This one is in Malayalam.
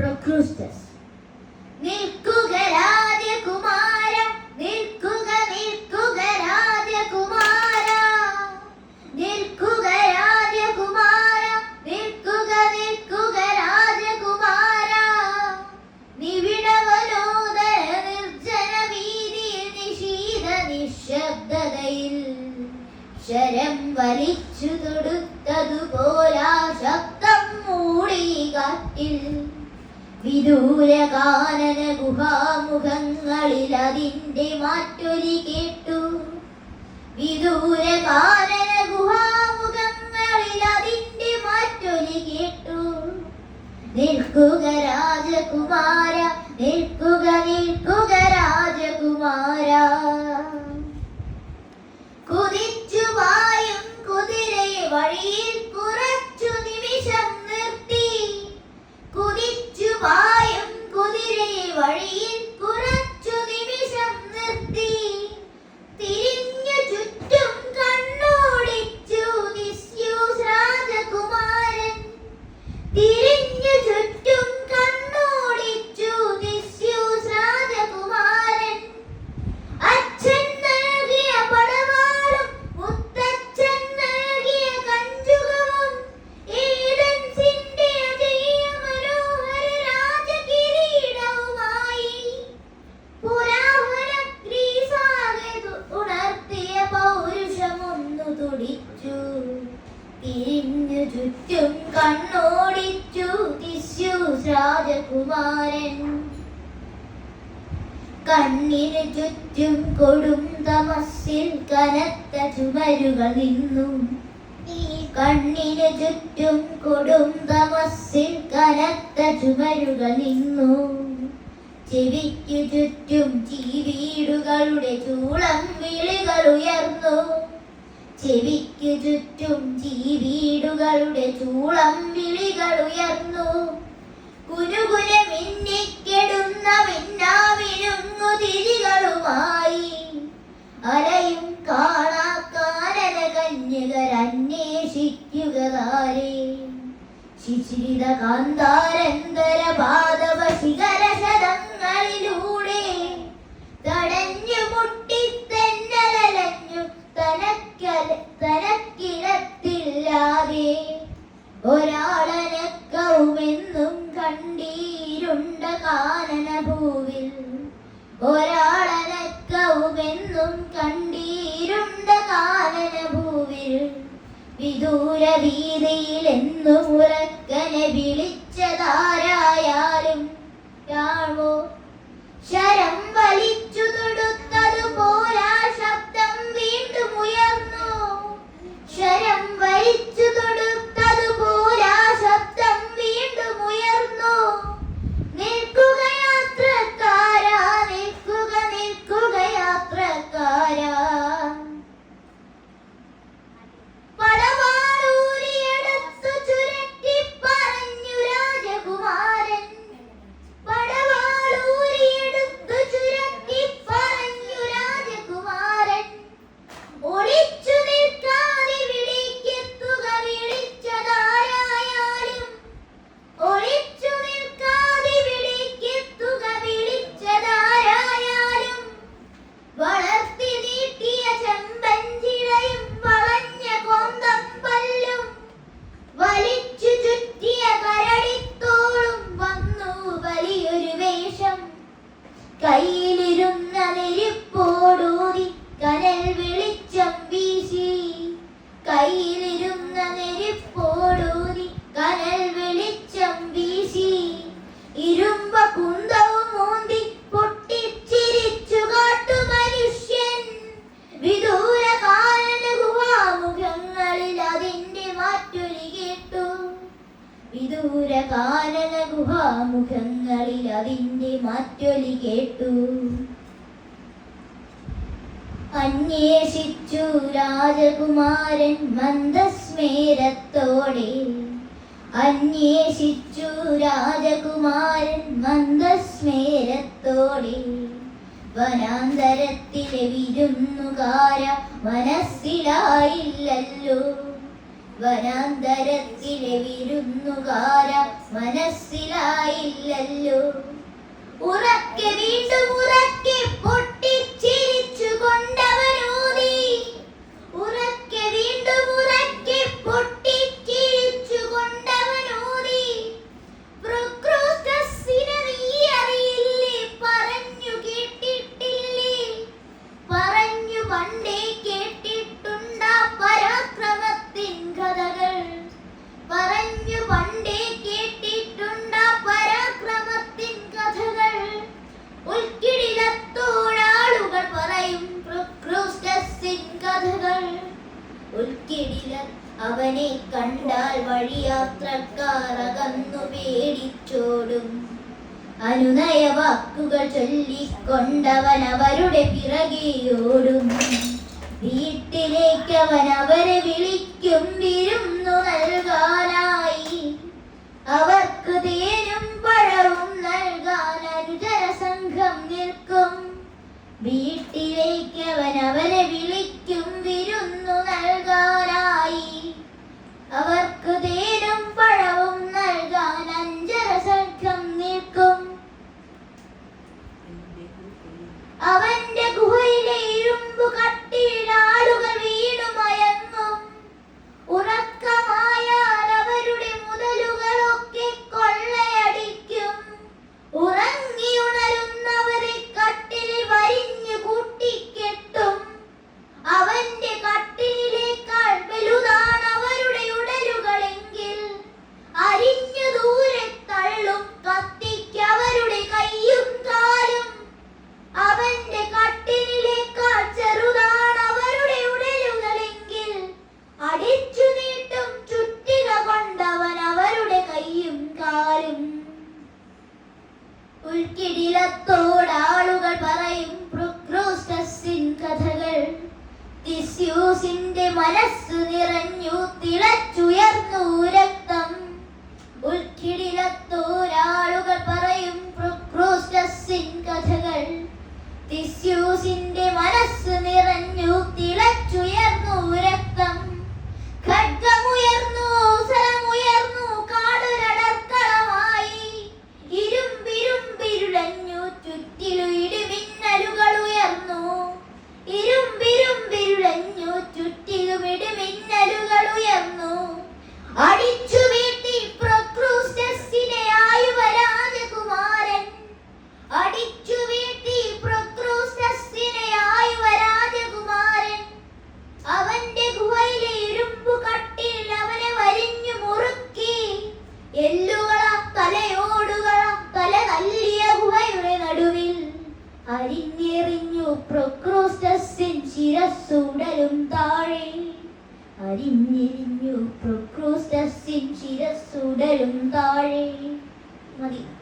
പ്രൊക്രൂസ്റ്റസ് നിൽക്കുക വിദൂര കാനന ഗുഹാമുഖങ്ങളിൽ അതിന്റെ മാറ്റൊലി കേട്ടു. വിദൂരകാനന ഗുഹാമുഖങ്ങളിൽ അതിന്റെ മാറ്റൊലി കേട്ടു. നിൽക്കുക രാജകുമാര നിൽക്കുക നിൽക്കുക രാജകുമാര. കുതിച്ചു വായും കുതിരയെ വഴിയിൽ കുറച്ചു നിമിഷം കുതിച്ചു പായും കുതിരയെ കണ്ണിന് കൊടും തമസ്സിൽ കനത്ത ചുമരുകൾ നിന്നു. കണ്ണിന് ചുറ്റും കൊടും തമസ്സിൽ കനത്ത ചുമരുകൾ നിന്നു. ചെവിക്കു ചുറ്റും ചീവീടുകളുടെ ചൂളം വിളികൾ ഉയർന്നു. ചെവിക്കു ചുറ്റും ചീവീടുകളുടെ ചൂളം വിളികൾ ഉയർന്നു. കുനുകുന മിന്നിക്കെടുന്ന മിന്നാമിനുങ്ങു തിരികളുമായി അലയും കാണാക്കാനന കന്യകർ അന്വേഷിക്കുക താരേ ശിശിരിത കാന്താരന്തര പാദവ ശിഖര ശതങ്ങളിലൂടെ വിദൂര വീതിയിൽ എന്നു ഉറക്കനെ വിളിച്ചതാരായാലും ശരം വലിച്ചു തൊടുത്തതുപോലാ ശബ്ദം കാനന ഗുഹാമുഖങ്ങളിൽ അതിന്റെ മാറ്റൊലി കേട്ടു. അന്വേഷിച്ചു രാജകുമാരൻ മന്ദസ്മേരത്തോടെ. അന്വേഷിച്ചു രാജകുമാരൻ മന്ദസ്മേരത്തോടെ. വനാന്തരത്തിലെ വിരുന്നുകാര മനസ്സിലായില്ലല്ലോ. വനാന്തരത്തിലെ വിരുന്നുകാര മനസ്സിലായില്ലല്ലോ. ഉറക്കെ വീണ്ടും ഉറക്കെ യാത്രക്കാരകന്നു പേടിച്ചോടും. അനുനയ വാക്കുകൾ ചൊല്ലിക്കൊണ്ടവൻ അവരുടെ പിറകെയോടും. വീട്ടിലേക്ക് അവൻ അവരെ വിളിക്കും വിരുന്നു നൽകാനായി. കിടിലത്തോടാളുകൾ പറയും. കഥകൾ തിസ്യൂസിന്റെ മനസ്സ് നിറഞ്ഞു തിളച്ചുയർന്നു രക്തം. ഉൾക്കിടിലത്തോരാളുകൾ പറയും പ്രൊക്രോസ്റ്റസിൻ ശിരസ്സുടലും താഴെ. അരിഞ്ഞിരിഞ്ഞു പ്രൊക്രോസ്റ്റസിൻ ശിരസ്സുടലും താഴെ. മതി.